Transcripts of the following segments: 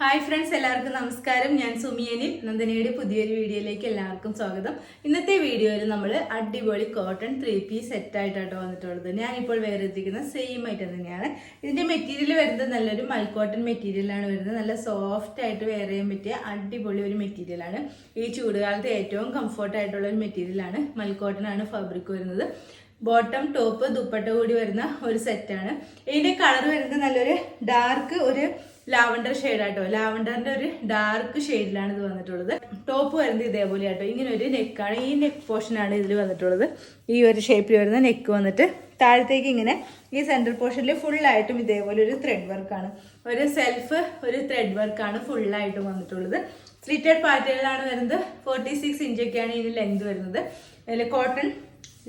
Hi friends എല്ലാവർക്കും നമസ്കാരം. ഞാൻ സുമിയനിൽ നന്ദനയുടെ പുതിയൊരു വീഡിയോയിലേക്ക് എല്ലാവർക്കും സ്വാഗതം. ഇന്നത്തെ വീഡിയോയിൽ നമ്മൾ അടിപൊളി കോട്ടൺ ത്രീ പീസ് സെറ്റ് ആയിട്ടാട്ടോ വന്നിട്ടുള്ളത്. ഞാനിപ്പോൾ വേറെ എത്തിക്കുന്ന സെയിം ഐറ്റം തന്നെയാണ്. ഇതിന്റെ മെറ്റീരിയൽ വരുന്നത് നല്ലൊരു മൽക്കോട്ടൺ മെറ്റീരിയലാണ് വരുന്നത്. നല്ല സോഫ്റ്റ് ആയിട്ട് വെയർ ചെയ്യാൻ പറ്റിയ അടിപൊളി ഒരു മെറ്റീരിയലാണ് ഈ ചൂടുകാലത്ത് ഏറ്റവും കംഫർട്ട് ആയിട്ടുള്ള ഒരു മെറ്റീരിയലാണ് മൽക്കോട്ടൺ ആണ് ഫാബ്രിക് വരുന്നത്. ബോട്ടം ടോപ്പ് ദുപ്പട്ട കൂടി വരുന്ന ഒരു സെറ്റാണ് ഇതിന്റെ കളർ വരുന്നത് നല്ലൊരു ഡാർക്ക് ഒരു ലാവണ്ടർ ഷെയ്ഡാട്ടോ. ലാവണ്ടറിന്റെ ഒരു ഡാർക്ക് ഷെയ്ഡിലാണ് ഇത് വന്നിട്ടുള്ളത്. ടോപ്പ് വരുന്നത് ഇതേപോലെ ആട്ടോ ഇങ്ങനെ ഒരു നെക്കാണ്. ഈ നെക്ക് പോർഷനാണ് ഇതിൽ വന്നിട്ടുള്ളത്. ഈ ഒരു ഷേപ്പിൽ വരുന്ന നെക്ക് വന്നിട്ട് താഴത്തേക്ക് ഇങ്ങനെ ഈ സെന്റർ പോർഷനിൽ ഫുള്ളായിട്ടും ഇതേപോലെ ഒരു ത്രെഡ് വർക്കാണ് ഒരു സെൽഫ് ഒരു ത്രെഡ് വർക്കാണ് ഫുള്ളായിട്ടും വന്നിട്ടുള്ളത്. സ്ലിറ്റഡ് പാറ്റേണിലാണ് വരുന്നത്. ഫോർട്ടി സിക്സ് ഇഞ്ചൊക്കെയാണ് ഇതിന് ലെങ്ത് വരുന്നത്. അതിൽ കോട്ടൺ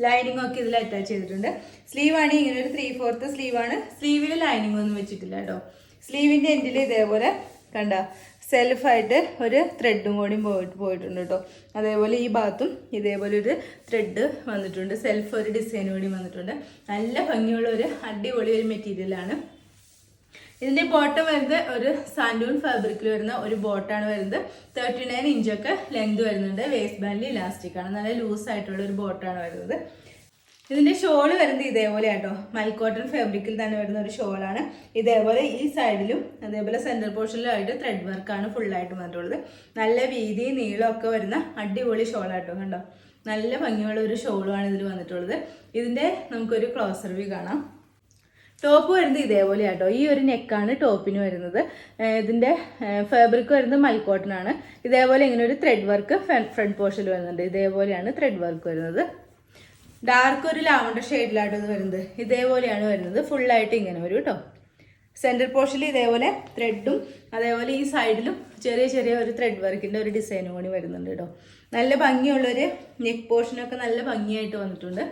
ലൈനിങ് ഒക്കെ ഇതിൽ അറ്റാച്ച് ചെയ്തിട്ടുണ്ട്. സ്ലീവാണ് ഇങ്ങനെ ഒരു ത്രീ ഫോർത്ത് സ്ലീവാണ്. സ്ലീവിൽ ലൈനിങ് ഒന്നും വെച്ചിട്ടില്ല കേട്ടോ. സ്ലീവിന്റെ എൻഡിൽ ഇതേപോലെ കണ്ട സെൽഫായിട്ട് ഒരു ത്രെഡും കൂടി പോയിട്ട് പോയിട്ടുണ്ട് കേട്ടോ അതേപോലെ ഈ ഭാഗത്തും ഇതേപോലെ ഒരു ത്രെഡ് വന്നിട്ടുണ്ട്. സെൽഫ് ഒരു ഡിസൈൻ കൂടി വന്നിട്ടുണ്ട്. നല്ല ഭംഗിയുള്ള ഒരു അടിപൊളി ഒരു മെറ്റീരിയലാണ് ഇതിന്റെ ബോട്ടം വരുന്നത് ഒരു സാൻഡൂൺ ഫാബ്രിക്കിൽ വരുന്ന ഒരു ബോട്ടാണ് വരുന്നത്. തേർട്ടി നയൻ ഇഞ്ചൊക്കെ ലെങ്ത് വരുന്നുണ്ട്. വേസ്റ്റ് ബാൻഡിൽ ഇലാസ്റ്റിക് ആണ്. നല്ല ലൂസ് ആയിട്ടുള്ള ഒരു ബോട്ടാണ് വരുന്നത്. ഇതിന്റെ ഷോൾ വരുന്നത് ഇതേപോലെ ആട്ടോ മൽക്കോട്ടൺ ഫാബ്രിക്കിൽ തന്നെ വരുന്ന ഒരു ഷോളാണ്. ഇതേപോലെ ഈ സൈഡിലും അതേപോലെ സെന്റർ പോർഷനിലും ആയിട്ട് ത്രെഡ് വർക്കാണ് ഫുള്ളായിട്ട് വന്നിട്ടുള്ളത്. നല്ല വീതി നീളം ഒക്കെ വരുന്ന അടിപൊളി ഷോളാട്ടോ കണ്ടോ? നല്ല ഭംഗിയുള്ള ഒരു ഷോളുമാണ് ഇതിൽ വന്നിട്ടുള്ളത്. ഇതിന്റെ നമുക്കൊരു ക്ലോസർ വ്യൂ കാണാം. ടോപ്പ് വരുന്നത് ഇതേപോലെ ആട്ടോ ഈ ഒരു നെക്കാണ് ടോപ്പിന് വരുന്നത്. ഇതിന്റെ ഫാബ്രിക് വരുന്നത് മൽക്കോട്ടൺ ആണ് ഇതേപോലെ ഇങ്ങനെ ഒരു ത്രെഡ് വർക്ക് ഫ്രണ്ട് പോർഷനിൽ വരുന്നുണ്ട്. ഇതേപോലെയാണ് ത്രെഡ് വർക്ക് വരുന്നത്. ഡാർക്ക് ഒരു ലാവണ്ടർ ഷെയ്ഡിലാട്ടോ ഇത് വരുന്നത്. ഇതേപോലെയാണ് വരുന്നത്. ഫുള്ളായിട്ട് ഇങ്ങനെ വരും കേട്ടോ സെന്റർ പോർഷനിൽ ഇതേപോലെ ത്രെഡും അതേപോലെ ഈ സൈഡിലും ചെറിയ ചെറിയ ഒരു ത്രെഡ് വർക്കിന്റെ ഒരു ഡിസൈനും കൂടി വരുന്നുണ്ട് കേട്ടോ നല്ല ഭംഗിയുള്ളൊരു നെക്ക് പോർഷനൊക്കെ നല്ല ഭംഗിയായിട്ട് വന്നിട്ടുണ്ട്.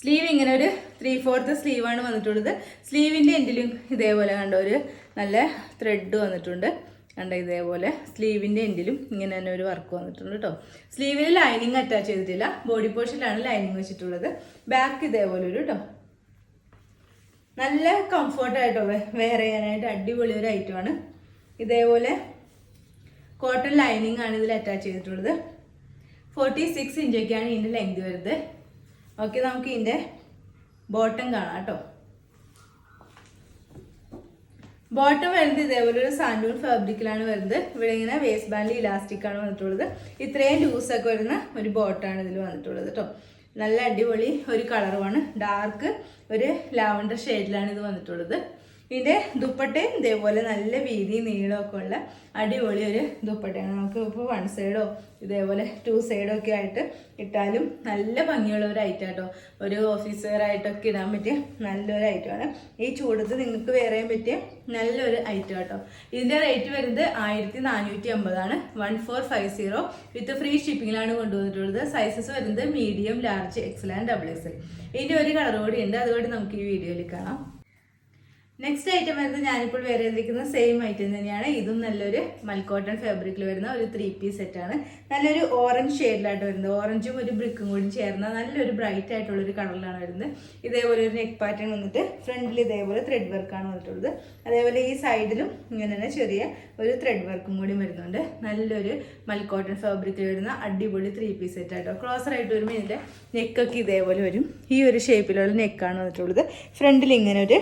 സ്ലീവ് ഇങ്ങനെ ഒരു ത്രീ ഫോർത്ത് സ്ലീവാണ് വന്നിട്ടുള്ളത്. സ്ലീവിന്റെ എൻഡിലും ഇതേപോലെ കണ്ട ഒരു നല്ല ത്രെഡ് വന്നിട്ടുണ്ട്. കണ്ട ഇതേപോലെ സ്ലീവിന്റെ എൻഡിലും ഇങ്ങനെ തന്നെ ഒരു വർക്ക് വന്നിട്ടുണ്ട് കേട്ടോ സ്ലീവിൽ ലൈനിങ് അറ്റാച്ച് ചെയ്തിട്ടില്ല. ബോഡി പോർഷനിലാണ് ലൈനിങ് വെച്ചിട്ടുള്ളത്. ബാക്ക് ഇതേപോലെ ഒരു കേട്ടോ നല്ല കംഫർട്ടായിട്ടോ വെയർ ചെയ്യാനായിട്ട് അടിപൊളി ഒരു ഐറ്റമാണ് ഇതേപോലെ കോട്ടൺ ലൈനിങ് ആണ് ഇതിൽ അറ്റാച്ച് ചെയ്തിട്ടുള്ളത്. ഫോർട്ടി സിക്സ് ഇഞ്ചൊക്കെയാണ് ഇതിന്റെ ലെങ്ത് വരുന്നത്. ഓക്കെ നമുക്ക് ഇതിന്റെ ബോട്ടം കാണാം കേട്ടോ ബോട്ടം വരുന്നത് ഇതേപോലെ ഒരു സാൻഡൂൺ ഫാബ്രിക്കിലാണ് വരുന്നത്. ഇവിടെ ഇങ്ങനെ വേസ്റ്റ് ബാൻഡിൽ ഇലാസ്റ്റിക് ആണ് വന്നിട്ടുള്ളത്. ഇത്രയും ലൂസൊക്കെ വരുന്ന ഒരു ബോട്ടാണ് ഇതിൽ വന്നിട്ടുള്ളത് കേട്ടോ നല്ല അടിപൊളി ഒരു കളറുമാണ് ഡാർക്ക് ഒരു ലാവണ്ടർ ഷെയ്ഡിലാണ് ഇത് വന്നിട്ടുള്ളത്. ഇതിന്റെ ദുപ്പട്ടയും ഇതേപോലെ നല്ല വീതി നീളമൊക്കെ ഉള്ള അടിപൊളി ഒരു ദുപ്പട്ടയാണ്. നമുക്ക് ഇപ്പോൾ വൺ സൈഡോ ഇതേപോലെ ടു സൈഡോ ഒക്കെ ആയിട്ട് ഇട്ടാലും നല്ല ഭംഗിയുള്ള ഒരു ഐറ്റം കേട്ടോ ഒരു ഓഫീസ് വെയർ ആയിട്ടൊക്കെ ഇടാൻ പറ്റിയ നല്ലൊരു ഐറ്റമാണ് ഈ ചൂടത്ത് നിങ്ങൾക്ക് വേറെ പറ്റിയ നല്ലൊരു ഐറ്റം കേട്ടോ ഇതിന്റെ റേറ്റ് വരുന്നത് ആയിരത്തി നാനൂറ്റി അമ്പതാണ് one four five zero with free ഷിപ്പിങ്ങിലാണ് കൊണ്ടുവന്നിട്ടുള്ളത്. സൈസസ് വരുന്നത് medium large XL and double XL ഇതിന്റെ ഒരു കളർ കൂടി ഉണ്ട്. അതുകൊണ്ട് നമുക്ക് ഈ വീഡിയോയിൽ കാണാം. നെക്സ്റ്റ് ഐറ്റം വരുന്നത് ഞാനിപ്പോൾ വേറെ ഇരിക്കുന്ന സെയിം ഐറ്റം തന്നെയാണ്. ഇതും നല്ലൊരു മൽക്കോട്ടൺ ഫാബ്രിക്കിൽ വരുന്ന ഒരു ത്രീ പീസ് സെറ്റാണ് നല്ലൊരു ഓറഞ്ച് ഷെയ്ഡിലായിട്ട് വരുന്നത്. ഓറഞ്ചും ഒരു ബ്രിക്കും കൂടി ചേർന്ന നല്ലൊരു ബ്രൈറ്റ് ആയിട്ടുള്ള ഒരു കളറിലാണ് വരുന്നത്. ഇതേപോലെ ഒരു നെക്ക് പാറ്റേൺ വന്നിട്ട് ഫ്രണ്ടിൽ ഇതേപോലെ ത്രെഡ് വർക്കാണ് വന്നിട്ടുള്ളത്. അതേപോലെ ഈ സൈഡിലും ഇങ്ങനെ തന്നെ ചെറിയ ഒരു ത്രെഡ് വർക്കും കൂടി വരുന്നുണ്ട്. നല്ലൊരു മൽക്കോട്ടൺ ഫാബ്രിക്കിൽ വരുന്ന അടിപൊളി ത്രീ പീസ് സെറ്റ് ആയിട്ടോ ക്ലോസർ ആയിട്ട് വരുമ്പോൾ ഇതിന്റെ നെക്കൊക്കെ ഇതേപോലെ വരും. ഈ ഒരു ഷേപ്പിലുള്ള നെക്കാണ് വന്നിട്ടുള്ളത്. ഫ്രണ്ടിൽ ഇങ്ങനെ ഒരു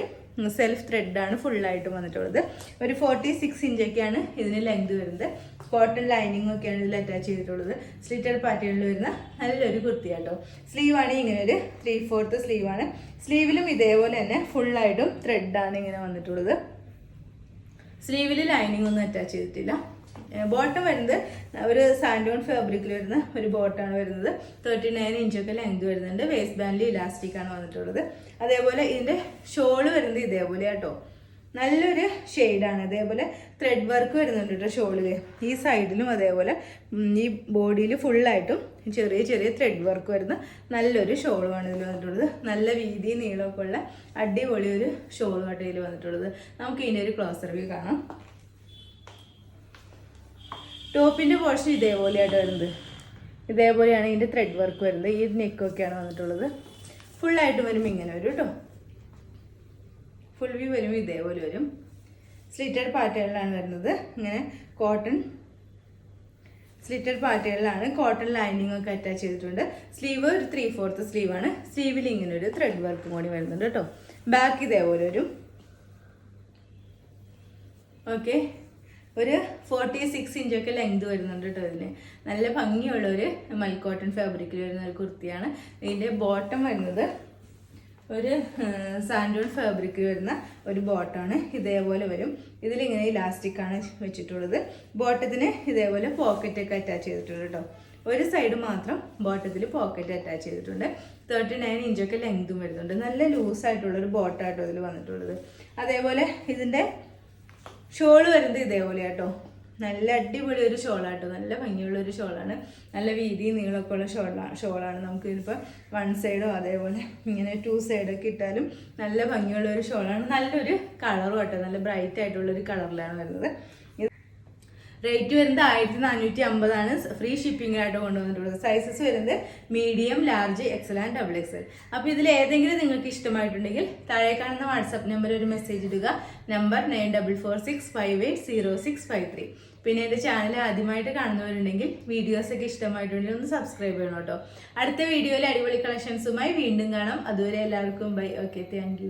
സെൽഫ് ത്രെഡാണ് ഫുള്ളായിട്ട് വന്നിട്ടുള്ളത്. ഒരു ഫോർട്ടി സിക്സ് ഇഞ്ചൊക്കെയാണ് ഇതിന് ലെങ്ത് വരുന്നത്. കോട്ടൺ ലൈനിങ് ഒക്കെയാണ് ഇതിൽ അറ്റാച്ച് ചെയ്തിട്ടുള്ളത്. സ്ലിറ്റഡ് പാറ്റേണിൽ വരുന്ന നല്ലൊരു കുർത്തിയാട്ടോ സ്ലീവാണ് ഇങ്ങനെ ഒരു ത്രീ ഫോർത്ത് സ്ലീവാണ് സ്ലീവിലും ഇതേപോലെ തന്നെ ഫുള്ളായിട്ടും ത്രെഡാണ് ഇങ്ങനെ വന്നിട്ടുള്ളത്. സ്ലീവിൽ ലൈനിങ് ഒന്നും അറ്റാച്ച് ചെയ്തിട്ടില്ല. ബോട്ടം വരുന്നത് ഒരു സാൻഡോൺ ഫാബ്രിക്കിൽ വരുന്ന ഒരു ബോട്ടാണ് വരുന്നത്. തേർട്ടി നയൻ ഇഞ്ചൊക്കെ ലെങ്ത് വരുന്നുണ്ട്. വേസ്റ്റ് ബാൻഡിൽ ഇലാസ്റ്റിക് ആണ് വന്നിട്ടുള്ളത്. അതേപോലെ ഇതിന്റെ ഷോൾ വരുന്നത് ഇതേപോലെ കേട്ടോ നല്ലൊരു ഷെയ്ഡാണ് അതേപോലെ ത്രെഡ് വർക്ക് വരുന്നുണ്ട് കേട്ടോ ഷോളിൽ ഈ സൈഡിലും അതേപോലെ ഈ ബോഡിയിൽ ഫുള്ളായിട്ടും ചെറിയ ചെറിയ ത്രെഡ് വർക്ക് വരുന്ന നല്ലൊരു ഷോളുമാണ് ഇതിൽ വന്നിട്ടുള്ളത്. നല്ല വീതി നീളമൊക്കെ ഉള്ള അടിപൊളി ഒരു ഷോൾ ഇതിൽ വന്നിട്ടുള്ളത്. നമുക്ക് ഇതിന്റെ ഒരു ക്ലോസർ വ്യൂ കാണാം. ടോപ്പിന്റെ പോർഷൻ ഇതേപോലെയായിട്ട് വരുന്നത്. ഇതേപോലെയാണ് ഇതിന്റെ ത്രെഡ് വർക്ക് വരുന്നത്. ഈ നെക്കൊക്കെയാണ് വന്നിട്ടുള്ളത്. ഫുള്ളായിട്ട് വരും ഇങ്ങനെ വരും കേട്ടോ ഫുൾ വ്യൂ വരും ഇതേപോലെ വരും. സ്ലിറ്റഡ് പാറ്റേണിലാണ് വരുന്നത്. ഇങ്ങനെ കോട്ടൺ സ്ലിറ്റഡ് പാറ്റേണിലാണ് കോട്ടൺ ലൈനിങ് ഒക്കെ അറ്റാച്ച് ചെയ്തിട്ടുണ്ട്. സ്ലീവ് ഒരു ത്രീ ഫോർത്ത് സ്ലീവാണ് സ്ലീവിൽ ഇങ്ങനെ ഒരു ത്രെഡ് വർക്കും കൂടി വരുന്നുണ്ട് കേട്ടോ ബാക്ക് ഇതേപോലെ വരും. ഓക്കെ ഒരു ഫോർട്ടി സിക്സ് ഇഞ്ചൊക്കെ ലെങ്ത് വരുന്നുണ്ട് കേട്ടോ ഇതിന് നല്ല ഭംഗിയുള്ള ഒരു മൈക്കോട്ടൺ കോട്ടൺ ഫാബ്രിക്കിൽ വരുന്ന ഒരു കുർത്തിയാണ്. ഇതിന്റെ ബോട്ടം വരുന്നത് ഒരു സാൻഡോൺ ഫാബ്രിക്കിൽ വരുന്ന ഒരു ബോട്ടമാണ് ഇതേപോലെ വരും. ഇതിലിങ്ങനെ ഇലാസ്റ്റിക് ആണ് വെച്ചിട്ടുള്ളത്. ബോട്ടത്തിന് ഇതേപോലെ പോക്കറ്റ് ഒക്കെ അറ്റാച്ച് ചെയ്തിട്ടുണ്ട് കേട്ടോ ഒരു സൈഡ് മാത്രം ബോട്ടത്തിൽ പോക്കറ്റ് അറ്റാച്ച് ചെയ്തിട്ടുണ്ട്. തേർട്ടി നയൻ ഇഞ്ചൊക്കെ ലെങ്തും വരുന്നുണ്ട്. നല്ല ലൂസായിട്ടുള്ള ഒരു ബോട്ടാട്ടോ ഇതിൽ വന്നിട്ടുള്ളത്. അതേപോലെ ഇതിന്റെ ഷോൾ വരുന്നത് ഇതേപോലെ കേട്ടോ നല്ല അടിപൊളി ഒരു ഷോളാട്ടോ. നല്ല ഭംഗിയുള്ള ഒരു ഷോളാണ്. നല്ല വീതി നീളമൊക്കെ ഉള്ള ഷോളാണ് ഷോളാണ് നമുക്ക് ഇതിപ്പോൾ വൺ സൈഡോ അതേപോലെ ഇങ്ങനെ ടു സൈഡൊക്കെ ഇട്ടാലും നല്ല ഭംഗിയുള്ള ഒരു ഷോളാണ്. നല്ലൊരു കളറും കേട്ടോ നല്ല ബ്രൈറ്റ് ആയിട്ടുള്ളൊരു കളറിലാണ് വരുന്നത്. റേറ്റ് വരുന്നത് ആയിരത്തി നാനൂറ്റി അമ്പതാണ് ഫ്രീ ഷിപ്പിംഗ് ആയിട്ട് കൊണ്ടുവന്നിട്ടുള്ളത്. സൈസസ് വരുന്നത് medium large XL and double XL അപ്പോൾ ഇതിൽ ഏതെങ്കിലും നിങ്ങൾക്ക് ഇഷ്ടമായിട്ടുണ്ടെങ്കിൽ താഴെ കാണുന്ന വാട്സപ്പ് നമ്പർ ഒരു മെസ്സേജ് ഇടുക. Number nine double four six five eight zero six five three പിന്നെ എന്റെ ചാനൽ ആദ്യമായിട്ട് കാണുന്നവരുണ്ടെങ്കിൽ വീഡിയോസ് ഒക്കെ ഇഷ്ടമായിട്ടുണ്ടെങ്കിൽ ഒന്ന് സബ്സ്ക്രൈബ് ചെയ്യണം കേട്ടോ. അടുത്ത വീഡിയോയിൽ അടിപൊളി കളക്ഷൻസുമായി വീണ്ടും കാണാം. അതുവരെ എല്ലാവർക്കും ബൈ ഓക്കെ താങ്ക്